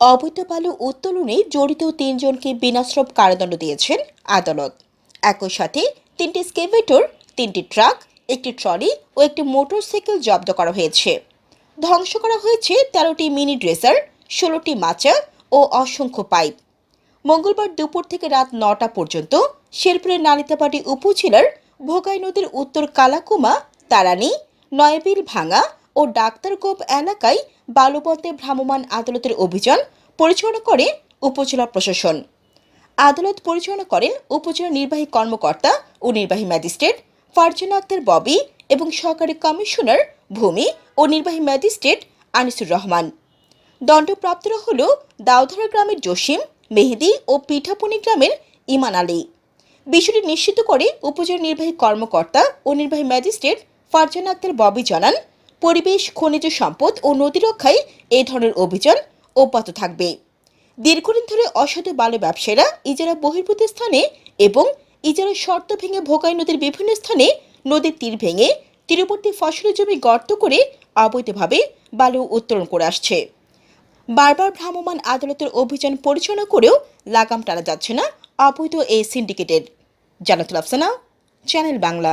অবৈধ বালু উত্তোলনে জড়িত তিনজনকে বিনাশ্রম কারাদণ্ড দিয়েছেন আদালত। একই সাথে তিনটি স্কেভেটর, তিনটি ট্রাক, একটি ট্রলি ও একটি মোটরসাইকেল জব্দ করা হয়েছে। ধ্বংস করা হয়েছে তেরোটি মিনি ড্রেসার ষোলোটি মাচা ও অসংখ্য পাইপ। মঙ্গলবার দুপুর থেকে রাত নটা পর্যন্ত শেরপুরের নালিতাবাড়ি উপজেলার ভোগাই নদীর উত্তর কালাকুমা, তারানি, নয়বিল ভাঙা ও ডাক্তারগোপ এলাকায় বালুপথে ভ্রাম্যমাণ আদালতের অভিযান পরিচালনা করে উপজেলা প্রশাসন। আদালত পরিচালনা করেন উপজেলা নির্বাহী কর্মকর্তা ও নির্বাহী ম্যাজিস্ট্রেট ফারজানা আক্তার ববি এবং সহকারী কমিশনার ভূমি ও নির্বাহী ম্যাজিস্ট্রেট আনিসুর রহমান। দণ্ডপ্রাপ্তরা হল দাউধারা গ্রামের জসিম, মেহেদি ও পিঠাপুনি গ্রামের ইমান আলী। বিষয়টি নিশ্চিত করে উপজেলা নির্বাহী কর্মকর্তা ও নির্বাহী ম্যাজিস্ট্রেট ফারজানা আক্তার ববি জানান পরিবেশ, খনিজ সম্পদ ও নদী রক্ষায় এই ধরনের অভিযান অব্যাহত থাকবে। দীর্ঘদিন ধরে অসাধু বালু ব্যবসায়ীরা ইজারা বহির্ভূত স্থানে এবং ইজারা শর্ত ভেঙে ভোগাই নদীর বিভিন্ন স্থানে নদীর তীর ভেঙে তীরবর্তী ফসলের জমি গর্ত করে অবৈধভাবে বালু উত্তোলন করে আসছে। বারবার ভ্রাম্যমাণ আদালতের অভিযান পরিচালনা করেও লাগাম টানা যাচ্ছে না অবৈধ এই সিন্ডিকেটের। জানাতুল আফসানা, চ্যানেল বাংলা।